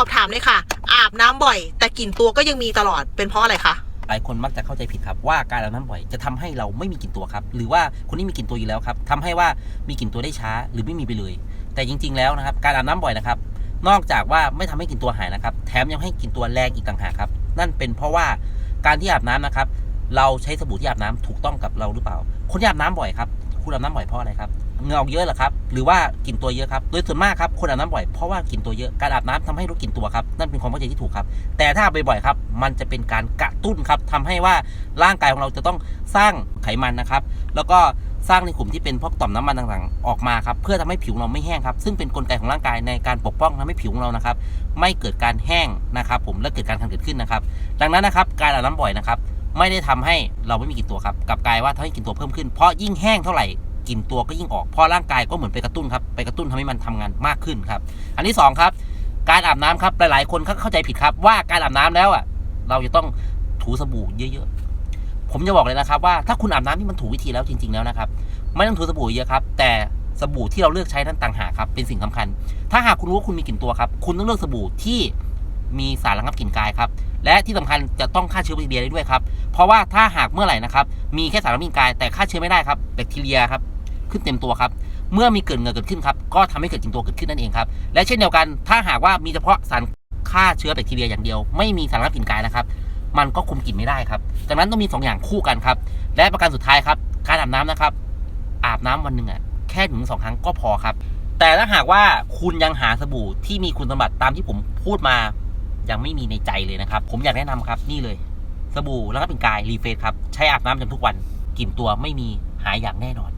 อบถามเลยค่ะ อาบน้ำบ่อย แต่กลิ่นตัวก็ยังมีตลอดเป็นเพราะอะไรคะหลายคนมักจะเข้าใจผิดครับว่าการอาบน้ำบ่อยจะทำให้เราไม่มีกลิ่นตัวครับ หรือว่าคนที่มีกลิ่นตัวอยู่แล้วครับทำให้ว่ามีกลิ่นตัวได้ช้าหรือไม่มีไปเลย แต่จริง ๆ แล้วนะครับ การอาบน้ำบ่อยนะครับ นอกจากว่าไม่ทำให้กลิ่นตัวหายนะครับ แถมยังให้กลิ่นตัวแรงอีกต่างหากครับ นั่นเป็นเพราะว่าการที่อาบน้ำนะครับ เราใช้สบู่ที่อาบน้ำถูกต้องกับเราหรือเปล่า คนที่อาบน้ำบ่อยครับ คุณอาบน้ำบ่อยเพราะอะไรครับ เงื่ออกเยอะหรอครับ หรือว่ากลิ่นตัวเยอะครับ โดยส่วนมากครับคนอาบน้ำบ่อยเพราะว่ากลิ่นตัวเยอะการอาบน้ำทำให้ลดกลิ่นตัวครับนั่นเป็นความเข้าใจที่ถูกครับ แต่ถ้าบ่อยๆครับ มันจะเป็นการกระตุ้นครับทำให้ว่าร่างกายของเราจะต้องสร้างไขมันนะครับ แล้วก็สร้างในกลุ่มที่เป็นพวกต่อมน้ำมันต่างๆ ออกมาครับเพื่อทำให้ผิวเราไม่แห้งครับ ซึ่งเป็นกลไกของร่างกายในการปกป้องทำให้ผิวของเรานะครับ ไม่เกิดการแห้งนะครับ ผมและเกิดการคันเกิดขึ้นนะครับ ดังนั้นนะครับการอาบน้ำบ่อยนะครับ ไม่ได้ทำให้เราไม่มีกลิ่นตัวครับกลับกลายว่าทำให้กลิ่นตัวเพิ่มขึ้นเพราะยิ่งแห้งเท่าไหร่ กลิ่นตัวก็ยิ่งออกเพราะร่างกายก็เหมือนไปกระตุ้นครับไปกระตุ้นทำให้มันทำงานมากขึ้นครับ อันที่สองครับการอาบน้ำครับหลายๆ คนเข้าใจผิดครับ ว่าการอาบน้ำแล้วอะเราจะต้องถูสบู่เยอะๆ ผมจะบอกเลยนะครับว่าถ้าคุณอาบน้ำที่มันถูวิธีแล้วจริง ๆแล้วนะครับไม่ต้องถูสบู่เยอะครับ แต่สบู่ที่เราเลือกใช้นั้นต่างหากครับเป็นสิ่งสำคัญ ถ้าหากคุณรู้ว่าคุณมีกลิ่นตัวครับ คุณต้องเลือกสบู่ที่มีสารระงับกลิ่นกายครับ และที่สำคัญจะต้องฆ่าเชื้อแบคทีเรียได้ด้วยครับ เพราะว่าถ้าหากเมื่อไหร่นะครับ มีแค่สารระงับกลิ่นกายแต่ฆ่าเชื้อไม่ได้ครับแบคทีเรียครับ ขึ้นเต็มตัวครับ เมื่อมีเกิดเหงื่อเกิดขึ้นครับ ก็ทำให้เกิดกลิ่นตัวเกิดขึ้นนั่นเองครับ และเช่นเดียวกัน ถ้าหากว่ามีเฉพาะสารฆ่าเชื้อแบคทีเรียอย่างเดียว ไม่มีสารระงับกลิ่นกายนะครับ มันก็คุมกลิ่นไม่ได้ครับ ดังนั้นต้องมีสองอย่างคู่กันครับ และประการสุดท้ายครับ การอาบน้ำนะครับ อาบน้ำวันหนึ่งอะ แค่หนึ่งสองครั้งก็พอครับ แต่ถ้าหากว่าคุณยังหาสบู่ที่มีคุณสมบัติตามที่ผมพูดมา ยังไม่มีในใจเลยนะครับ ผมอยากแนะนำครับ นี่เลย สบู่แล้วก็เป็นกายรีเฟรชครับ ใช้อาบน้ำจนทุกวัน กลิ่นตัวไม่มีหายอย่างแน่นอน